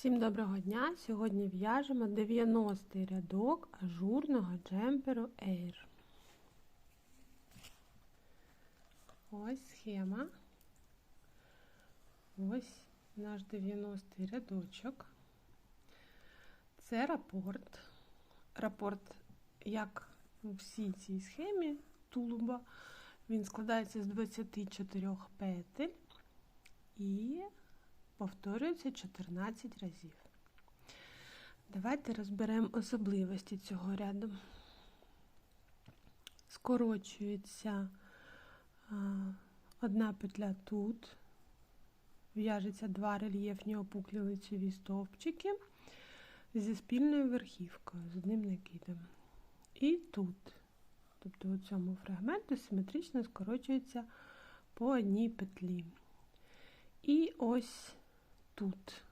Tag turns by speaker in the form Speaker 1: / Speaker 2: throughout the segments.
Speaker 1: Всім доброго дня! Сьогодні в'яжемо 90-й рядок ажурного джемперу Air. Ось схема. Ось наш 90-й рядочок. Це рапорт. Рапорт, як у всій цій схемі тулуба, він складається з 24 петель і повторюється 14 разів. Давайте розберемо особливості цього ряду. Скорочується одна петля тут, в'яжеться два рельєфні опуклі лицеві стовпчики зі спільною верхівкою, з одним накидом. І тут, тобто у цьому фрагменту симетрично скорочується по одній петлі. І ось тут.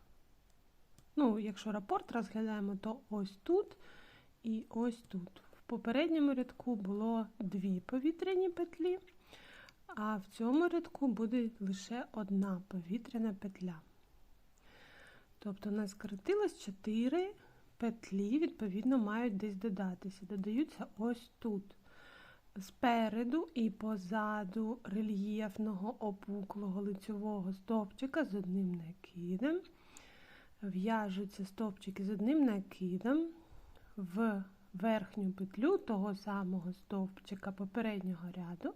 Speaker 1: Ну, якщо рапорт розглядаємо, то ось тут і ось тут. В попередньому рядку було дві повітряні петлі, а в цьому рядку буде лише одна повітряна петля. Тобто у нас скоротилось 4 петлі, відповідно, мають десь додатися. Додаються ось тут. Спереду і позаду рельєфного опуклого лицьового стовпчика з одним накидом. В'яжуться стовпчики з одним накидом в верхню петлю того самого стовпчика попереднього ряду,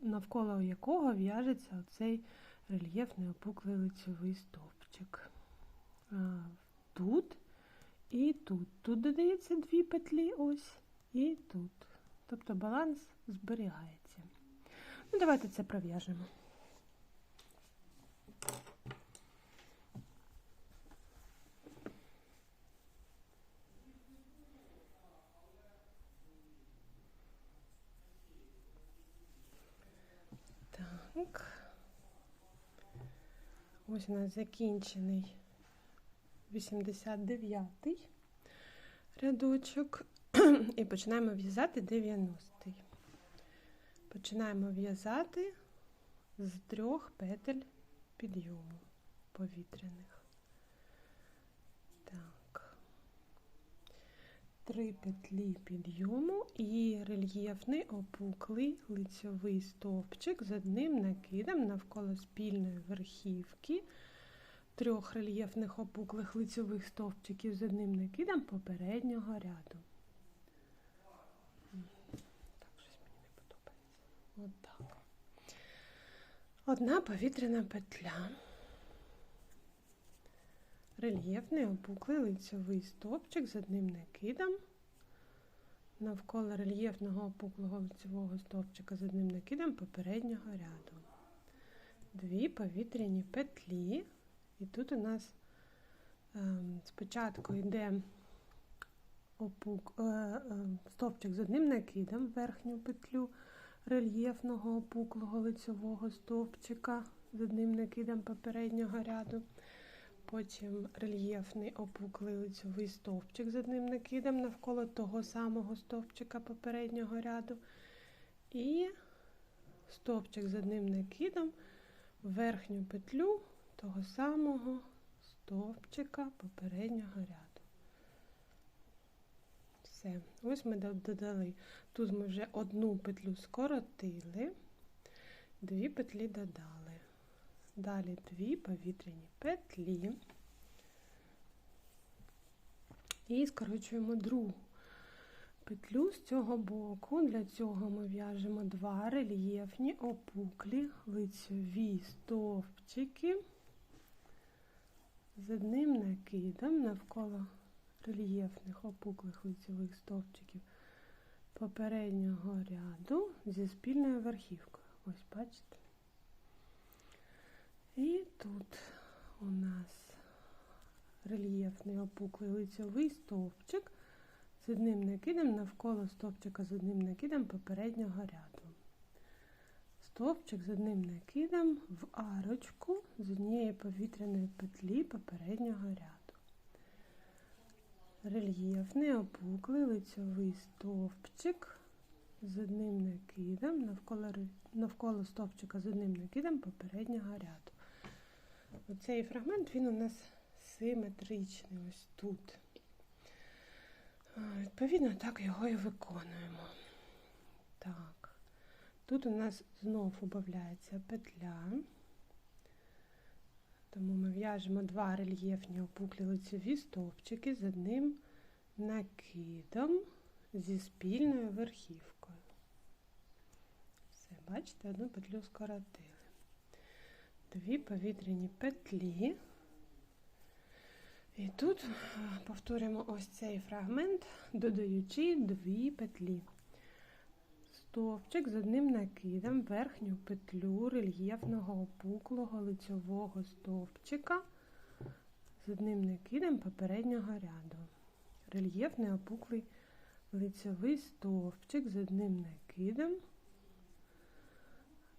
Speaker 1: навколо, якого в'яжеться оцей рельєфний опуклий лицьовий стовпчик. Тут і тут. Тут додається дві петлі, ось, і тут. Тобто баланс зберігається. Ну, Давайте це пров'яжемо. Так. Ось у нас закінчений 89-й рядочок. І починаємо в'язати 90-й. Починаємо в'язати з трьох петель підйому повітряних. Так, три петлі підйому і рельєфний опуклий лицьовий стовпчик з одним накидом навколо спільної верхівки. Трьох рельєфних опуклих лицьових стовпчиків з одним накидом попереднього ряду. Отак. Одна повітряна петля, рельєфний опуклий лицьовий стовпчик з одним накидом, навколо рельєфного опуклого лицьового стовпчика з одним накидом попереднього ряду. Дві повітряні петлі, і тут у нас е, спочатку йде опук, е, е, стовпчик з одним накидом в верхню петлю рельєфного опуклого лицьового стовпчика з одним накидом попереднього ряду. Потім рельєфний опуклий лицьовий стовпчик з одним накидом навколо того самого стовпчика попереднього ряду. І стовпчик з одним накидом в верхню петлю того самого стовпчика попереднього ряду. Все, ось ми додали. Тут ми вже одну петлю скоротили, дві петлі додали. Далі дві повітряні петлі. І скорочуємо другу петлю з цього боку. Для цього ми в'яжемо два рельєфні опуклі лицьові стовпчики з одним накидом навколо рельєфних опуклих лицевих стовпчиків попереднього ряду зі спільною верхівкою. Ось, бачите? І тут у нас рельєфний опуклий лицьовий стовпчик з одним накидом навколо стовпчика з одним накидом попереднього ряду. Стовпчик з одним накидом в арочку з однієї повітряної петлі попереднього ряду рельєфний опуклий лицьовий стовпчик з одним накидом навколо навколо стовпчика з одним накидом попереднього ряду. Оцей фрагмент він у нас симетричний ось тут. Відповідно, так його і виконуємо. Так. Тут у нас знов убавляється петля. Тому ми в'яжемо два рельєфні опуклі лицеві стовпчики з одним накидом зі спільною верхівкою. Все, бачите, одну петлю скоротили. Дві повітряні петлі. І тут повторюємо ось цей фрагмент, додаючи дві петлі. Стовпчик з одним накидом, верхню петлю рельєфного опуклого лицьового стовпчика з одним накидом попереднього ряду. Рельєфний опуклий лицьовий стовпчик з одним накидом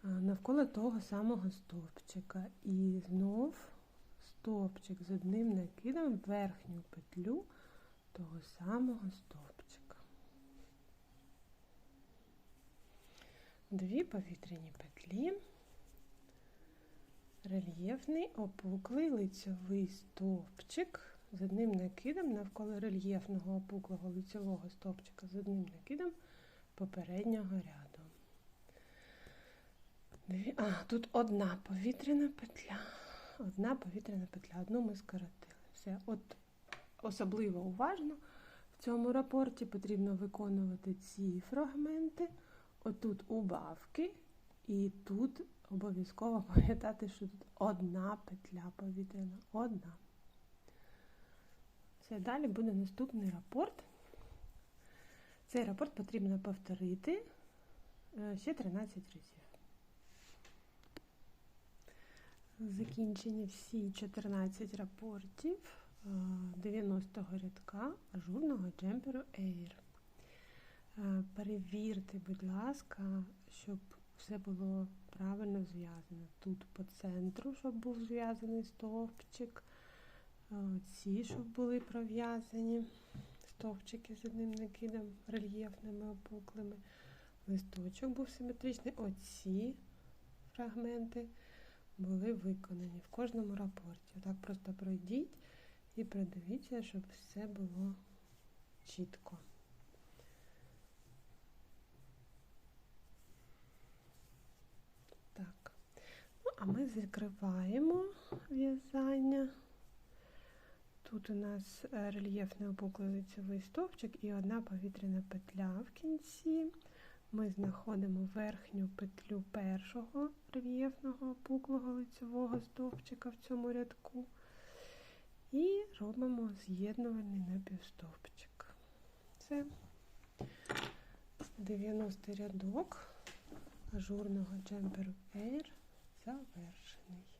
Speaker 1: навколо того самого стовпчика. І знов стовпчик з одним накидом в верхню петлю того самого стовпчика. Дві повітряні петлі, рельєфний опуклий лицьовий стовпчик з одним накидом навколо рельєфного опуклого лицьового стовпчика з одним накидом попереднього ряду. А, тут одна повітряна петля. Одна повітряна петля, одну ми скоротили. Все, от особливо уважно в цьому рапорті потрібно виконувати ці фрагменти. Отут убавки, і тут обов'язково пам'ятати, що тут одна петля повітряна. Одна. Все, далі буде наступний рапорт. Цей рапорт потрібно повторити ще 13 разів. Закінчені всі 14 рапортів 90-го рядка ажурного джемперу Air. Перевірте, будь ласка, щоб все було правильно зв'язано. Тут по центру, щоб був зв'язаний стовпчик, ці, щоб були пров'язані стовпчики з одним накидом, рельєфними опуклими. Листочок був симетричний. Оці фрагменти були виконані в кожному рапорті. Так просто пройдіть і придивіться, щоб все було чітко. Так, ну, а ми закриваємо в'язання. Тут у нас рельєфний опуклий лицевий стовпчик і одна повітряна петля в кінці. Ми знаходимо верхню петлю першого рельєфного опуклого лицевого стовпчика в цьому рядку і робимо з'єднувальний напівстовпчик. Це 90 рядок ажурного джемперу Air завершений.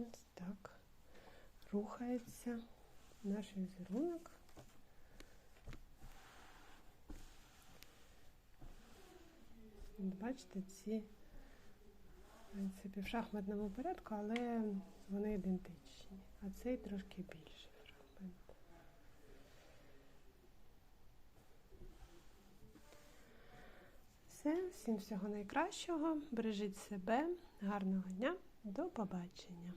Speaker 1: Ось так рухається наш візерунок. Бачите, ці в принципі, в шахматному порядку, але вони ідентичні, а цей трошки більший фрагмент. Все, всім всього найкращого. Бережіть себе, гарного дня, до побачення!